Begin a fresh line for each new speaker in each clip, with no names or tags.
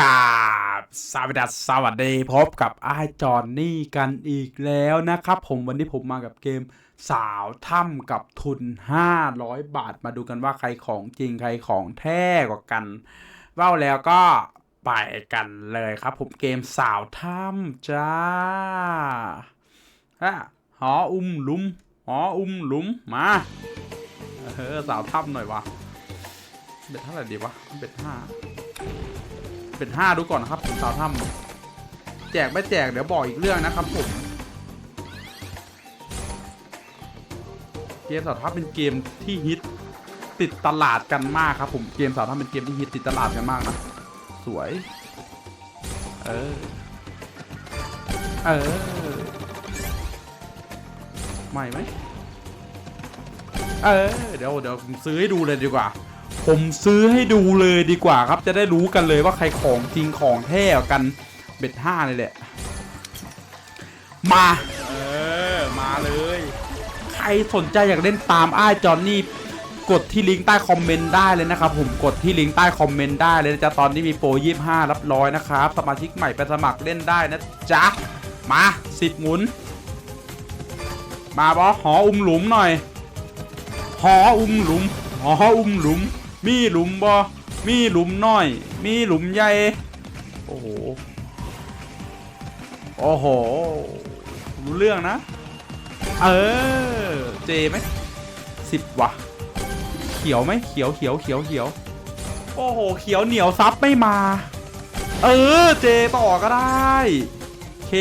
กาบสวัสดีสวัสดีพบกับไอจอนนี่กันอีกแล้วนะครับ ผมวันนี้ผมมากับเกมสาวถ้ำกับทุน 500 บาทมาดูกันว่าใครของจริงใครของแท้กว่ากันเว่าแล้วก็ไปกันเลยครับ ผมเกมสาวถ้ำจ้าฮะหออุ้มลุมหออุ้มลุมมาเออสาวถ้ำหน่อย วะเบ็ดเท่าไหร่ดีวะเบ็ดห้า เป็นห้าดูก่อนนะครับผมสาวถ้ำแจกไม่แจกเดี๋ยวบอกอีกเรื่องนะครับผมเกมสาวถ้ำเป็นเกมที่ฮิตติดตลาดกันมากครับผมเกมสาวถ้ำเป็นเกมที่ฮิตติดตลาดกันมากนะสวย เออ เออ ใหม่ไหม เออ เดี๋ยวเดี๋ยวซื้อให้ดูเลยดีกว่า ผมซื้อให้ดูเลยดีกว่าครับจะได้รู้กันเลยว่าใครของจริงของแท้กันเบ็ดห้าเลยแหละ มา เออ มาเลย ใครสนใจอยากเล่นตามอ้ายจอนนี่กดที่ลิงก์ใต้คอมเมนต์ได้เลยนะครับผมกดที่ลิงก์ใต้คอมเมนต์ได้เลยนะจ๊ะตอนนี้มีโปร25รับร้อยนะครับสมาชิกใหม่ไปสมัครเล่นได้นะจ๊ะมาสิบหมุน มาบอหออุ้มหลุมหน่อย หออุ้มหลุม หออุ้มหลุม มีหลุมบอมีหลุมน้อย มีหลุมใหญ่ โอ้โห โอ้โห รู้เรื่องนะ เออ เจไหมสิบว่ะ เขียวไหมเขียวเขียวเขียวเขียว โอ้โห เขียวเหนียวซับไม่มา เออ เจต่อก็ได้ เค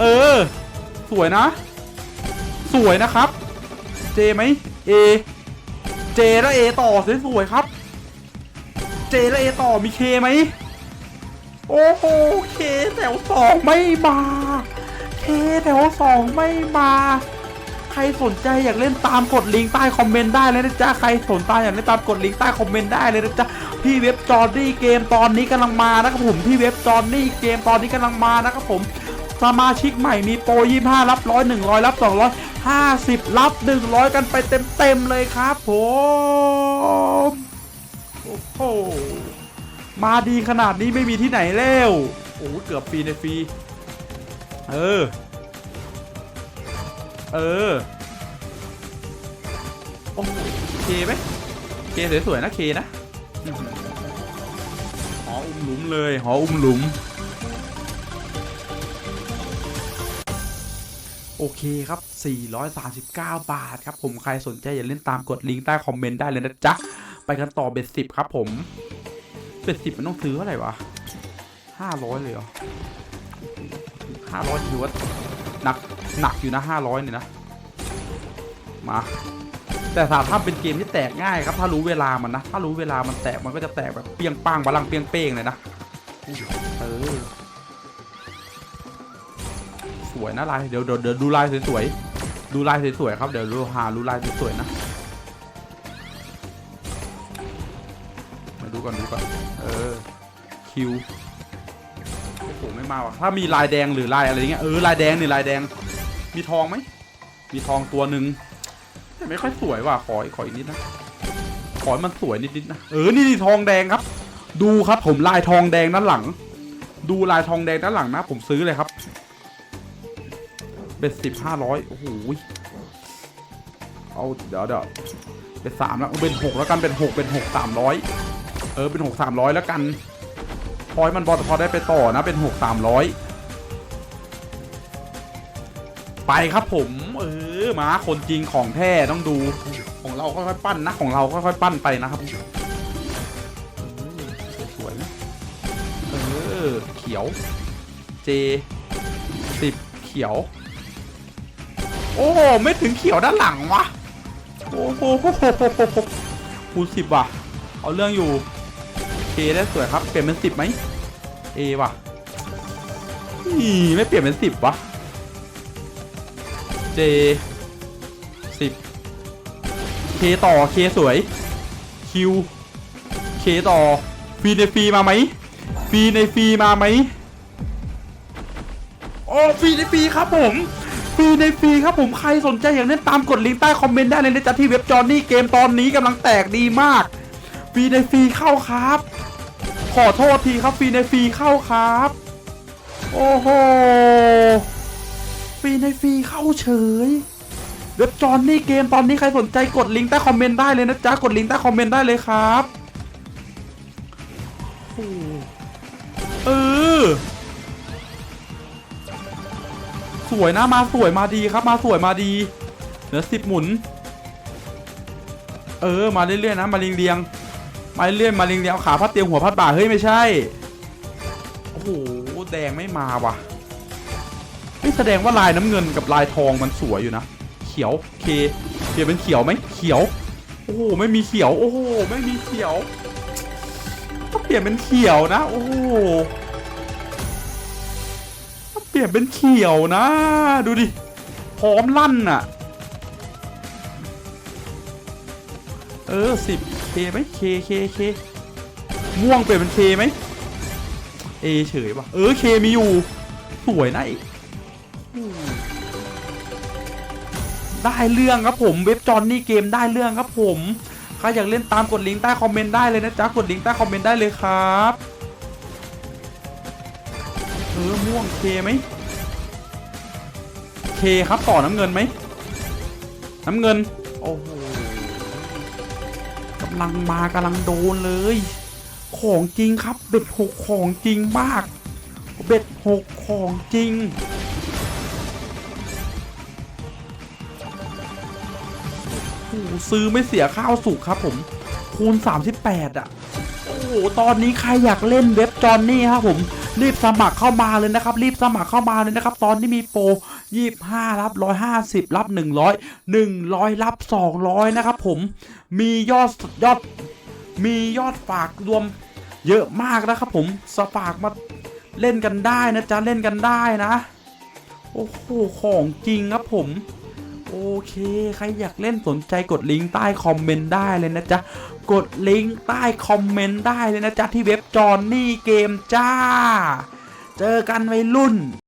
เออ สวยนะ สวยนะครับ เจไหมเอ เจและเอต่อสวยๆครับ เจและเอต่อมีเคไหมโอ้โหเคแถวสองไม่มาเคแถวสองไม่มา ใครสนใจอยากเล่นตามกดลิงก์ใต้คอมเมนต์ได้เลยนะจ๊ะใครสนใจอยากเล่นตามกดลิงก์ใต้คอมเมนต์ได้เลยนะจ๊ะที่เว็บจอร์ดี้เกมตอนนี้กำลังมานะครับผมที่เว็บจอร์ดี้เกมตอนนี้กำลังมานะครับผมสมาชิกใหม่มีโปร25รับร้อย100รับ200 50 รับ 100 กันไปเต็มๆเลยครับผมโอ้โหมาดีขนาดนี้ไม่มีที่ไหนแล้วโอ้โหเกือบฟรีในฟรีเออ เออโอ้โหเคไหมเคสวยๆนะเคนะอื้อหือหออุ้มหลุมเลยหออุ้มหลุม โอเคครับ 439 บาทครับผมใครสนใจอย่าเล่นตามกดลิงก์ใต้คอมเมนต์ได้เลยนะจ๊ะ ไปกันต่อเบ็ดสิบครับผม เบ็ดสิบมันต้องซื้อเท่าไหร่วะ 500 เลยเหรอ 500ถือว่าหนักหนักอยู่นะ 500 เนี่ยนะ มา แต่สามถ้าเป็นเกมที่แตกง่ายครับ ถ้ารู้เวลามันนะ ถ้ารู้เวลามันแตกมันก็จะแตกแบบเปียงปังบาลังเปียงเป้งเลยนะ เออ สวยนะลายเดี๋ยวเดี๋ยวดูลายสวยๆดูลายสวยๆครับเดี๋ยวดูหาดูลายสวยๆนะมาดูก่อนดูก่อนเออคิวโอ้โหไม่มาว่ะถ้ามีลายแดงหรือลายอะไรเงี้ยเออลายแดงนี่ลายแดง มีทองไหมมีทองตัวหนึ่งแต่ไม่ค่อยสวยว่ะขอขออีกนิดนะขอให้มันสวยนิดๆนะเออนี่นี่ทองแดงครับ ดูครับผมลายทองแดงด้านหลัง ดูลายทองแดงด้านหลังนะ ผมซื้อเลยครับ เป็นสิบห้าร้อยโอ้โหเอาเดี๋ยวเดี๋ยวเป็นสามแล้วเป็นหกแล้วกันเป็นหกเป็นหกสามร้อยเออเป็นหกสามร้อยแล้วกันพอยมันบอลพอได้ไปต่อนะเป็นหกสามร้อยไปครับผม เออมาคนจริงของแท้ต้องดูของเราค่อยๆปั้นนะของเราค่อยๆปั้นไปนะครับสวยนะเออเขียว เจสิบเขียว โอ้โห ไม่ถึงเขียวด้านหลังวะ โอ้โหคูสิบว่ะ เอาเรื่องอยู่เคได้สวยครับ เปลี่ยนเป็นสิบไหมเอว่ะนี่ไม่เปลี่ยนเป็นสิบวะเจสิบเคต่อเคสวยคิวเคต่อฟรีในฟรีมาไหมฟรีในฟรีมาไหมโอ้ฟรีในฟรีครับผม ฟรีในฟรีครับผมใครสนใจอย่ากเล่นตามกดลิงก์ใต้คอมเมนต์ได้เลยนะจ๊ะที่เว็บจอห์นนี่เกมตอนนี้กำลังแตกดีมากฟรีในฟรีเข้าครับ ขอโทษทีครับฟรีในฟรีเข้าครับ โอ้โหฟรีในฟรีเข้าเฉยเว็บจอนนี่เกมตอนนี้ใครสนใจกดลิงก์ใต้คอมเมนต์ได้เลยนะจ๊ะกดลิงก์ใต้คอมเมนต์ได้เลยครับโอ้เออ สวยนะมาสวยมาดีครับมาสวยมาดีเหลือสิบหมุน เออมาเรื่อยๆนะมาเรียงๆมาเรื่อยๆมาเรียงๆเอาขาพัดเตียงหัวพัดบ่าเฮ้ยไม่ใช่โอ้โหแดงไม่มาว่ะนี่แสดงว่าลายน้ำเงินกับลายทองมันสวยอยู่นะเขียวเคเปลี่ยนเป็นเขียวไหมเขียวโอ้โหไม่มีเขียวโอ้โหไม่มีเขียวต้อเปลี่ยนเป็นเขียวนะ โอ้โห เปลี่ยนเป็นเขียวนะ ดูดิ พร้อมลั่นอะ เออสิบเคไหมเคเคเคม่วงเปลี่ยนเป็นเคไหมเอเฉยป่ะ เออเคมีอยู่ สวยนะไอ้อืมได้เรื่องครับผมเว็บจอนนี่เกมได้เรื่องครับผมใครอยากเล่นตามกดลิงก์ใต้คอมเมนต์ได้เลยนะจ๊ะกดลิงก์ใต้คอมเมนต์ได้เลยครับ เออม่วงเคไหมเคครับต่อน้ำเงินไหมน้ำเงิน โอ้โหกำลังมากำลังโดนเลย ของจริงครับ เบ็ดหกของจริงมาก เบ็ดหกของจริงโอ้ซื้อไม่เสียข้าวสุกครับผม คูณ 38 อะ โอ้โห ตอนนี้ใครอยากเล่นเว็บจอนนี่ครับผม รีบสมัครเข้ามาเลยนะครับ รีบสมัครเข้ามาเลยนะครับ ตอนนี้มีโปร25รับ150รับ100 100รับ200นะครับผมมียอดยอดมียอดฝากรวมเยอะมากนะครับผมสฝากมาเล่นกันได้นะจ๊ะเล่นกันได้นะ โอ้โหของจริงครับผม โอเค ใครอยากเล่นสนใจกดลิงก์ใต้คอมเมนต์ได้เลยนะจ๊ะ กดลิงก์ใต้คอมเมนต์ได้เลยนะจ๊ะ ที่เว็บจอนนี่เกมจ้า เจอกันไวรุ่น